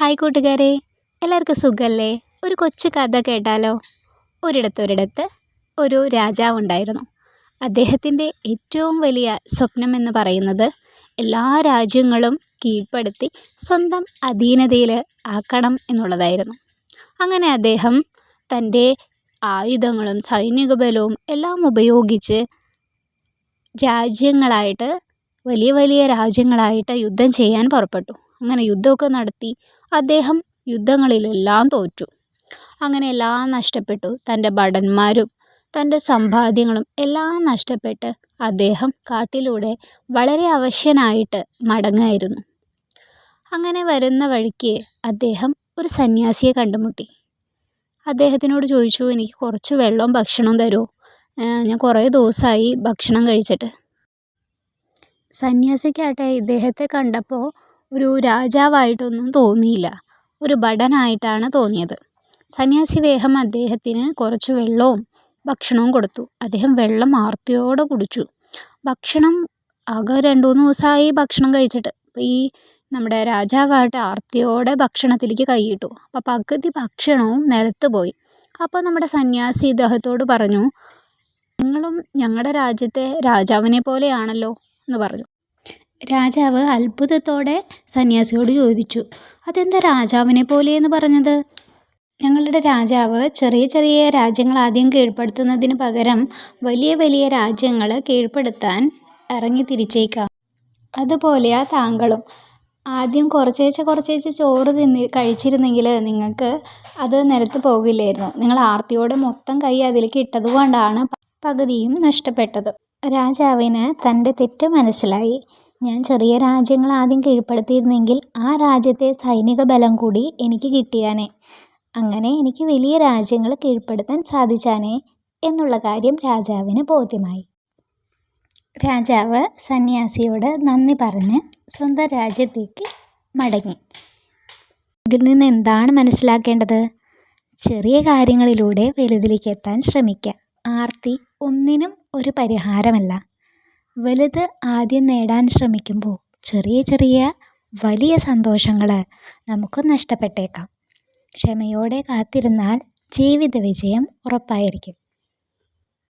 Hi കൂട്ടുകാരെ എല്ലാവർക്കും സുഖമല്ലേ ഒരു കൊച്ചു കഥ കേട്ടാലോ? ഒരിടത്തൊരിടത്ത് ഒരു രാജാവുണ്ടായിരുന്നു അദ്ദേഹത്തിന്റെ ഏറ്റവും വലിയ സ്വപ്നം എന്ന് പറയുന്നത് എല്ലാ രാജ്യങ്ങളും കീഴ്പ്പെടുത്തി സ്വന്തം അധീനതയിൽ ആക്കണം എന്നുള്ളതായിരുന്നു. അങ്ങനെ അദ്ദേഹം തന്റെ ആയുധങ്ങളും സൈനിക ബലവും എല്ലാം ഉപയോഗിച്ച് രാജ്യങ്ങളായിട്ട് വലിയ വലിയ രാജ്യങ്ങളായിട്ട് യുദ്ധം ചെയ്യാൻ പുറപ്പെട്ടു. അങ്ങനെ യുദ്ധമൊക്കെ നടത്തി അദ്ദേഹം യുദ്ധങ്ങളിലെല്ലാം തോറ്റു. അങ്ങനെ എല്ലാം നഷ്ടപ്പെട്ടു. തന്റെ ഭടന്മാരും തന്റെ സമ്പാദ്യങ്ങളും എല്ലാം നഷ്ടപ്പെട്ട് അദ്ദേഹം കാട്ടിലൂടെ വളരെ അവശനായിട്ട് മടങ്ങായിരുന്നു. അങ്ങനെ വരുന്ന വഴിക്ക് അദ്ദേഹം ഒരു സന്യാസിയെ കണ്ടുമുട്ടി. അദ്ദേഹത്തിനോട് ചോദിച്ചു എനിക്ക് കുറച്ച് വെള്ളവും ഭക്ഷണവും തരുമോ ഞാൻ കുറേ ദിവസമായി ഭക്ഷണം കഴിച്ചിട്ട്. സന്യാസിക്കാട്ടെ ഇദ്ദേഹത്തെ കണ്ടപ്പോൾ ഒരു രാജാവായിട്ടൊന്നും തോന്നിയില്ല. ഒരു ഭടനായിട്ടാണ് തോന്നിയത്. സന്യാസി വേഗം അദ്ദേഹത്തിന് കുറച്ച് വെള്ളവും ഭക്ഷണവും കൊടുത്തു. അദ്ദേഹം വെള്ളം ആർത്തിയോടെ കുടിച്ചു. ഭക്ഷണം ആകെ രണ്ട് മൂന്ന് ദിവസമായി ഭക്ഷണം കഴിച്ചിട്ട്. അപ്പോൾ ഈ നമ്മുടെ രാജാവായിട്ട് ആർത്തിയോടെ ഭക്ഷണത്തിലേക്ക് കൈയിട്ടു അപ്പോൾ പകുതി ഭക്ഷണവും നിലത്ത് പോയി. അപ്പോൾ നമ്മുടെ സന്യാസി ഇദ്ദേഹത്തോട് പറഞ്ഞു നിങ്ങളും ഞങ്ങളുടെ രാജ്യത്തെ രാജാവിനെ പോലെയാണല്ലോ എന്ന് പറഞ്ഞു. രാജാവ് അത്ഭുതത്തോടെ സന്യാസിയോട് ചോദിച്ചു അതെന്താ രാജാവിനെ പോലെയെന്ന് പറഞ്ഞത്? ഞങ്ങളുടെ രാജാവ് ചെറിയ ചെറിയ രാജ്യങ്ങൾ ആദ്യം കീഴ്പ്പെടുത്തുന്നതിന് പകരം വലിയ വലിയ രാജ്യങ്ങൾ കീഴ്പ്പെടുത്താൻ ഇറങ്ങി തിരിച്ചേക്കാം. അതുപോലെയാ താങ്കളും ആദ്യം കുറച്ചേച്ച് കുറച്ചേച്ച് ചോറ് തിന്ന് കഴിച്ചിരുന്നെങ്കിൽ നിങ്ങൾക്ക് അത് നിലത്ത് പോകില്ലായിരുന്നു. നിങ്ങൾ ആർത്തിയോടെ മൊത്തം കൈ അതിലേക്ക് ഇട്ടതുകൊണ്ടാണ് പകുതിയും നഷ്ടപ്പെട്ടത്. രാജാവിന് തന്റെ തെറ്റ് മനസ്സിലായി. ഞാൻ ചെറിയ രാജ്യങ്ങൾ ആദ്യം കീഴ്പ്പെടുത്തിയിരുന്നെങ്കിൽ ആ രാജ്യത്തെ സൈനിക ബലം കൂടി എനിക്ക് കിട്ടിയാനെ. അങ്ങനെ എനിക്ക് വലിയ രാജ്യങ്ങൾ കീഴ്പ്പെടുത്താൻ സാധിച്ചാനെ എന്നുള്ള കാര്യം രാജാവിന് ബോധ്യമായി. രാജാവ് സന്യാസിയോട് നന്ദി പറഞ്ഞ് സ്വന്തം രാജ്യത്തേക്ക് മടങ്ങി. ഇതിൽ നിന്ന് എന്താണ് മനസ്സിലാക്കേണ്ടത്? ചെറിയ കാര്യങ്ങളിലൂടെ വലുതിലേക്ക് എത്താൻ ശ്രമിക്കുക. ആർത്തി ഒന്നിനും ഒരു പരിഹാരമല്ല. വലുത് ആദ്യം നേടാൻ ശ്രമിക്കുമ്പോൾ ചെറിയ ചെറിയ വലിയ സന്തോഷങ്ങൾ നമുക്ക് നഷ്ടപ്പെട്ടേക്കാം. ക്ഷമയോടെ കാത്തിരുന്നാൽ ജീവിത വിജയം ഉറപ്പായിരിക്കും.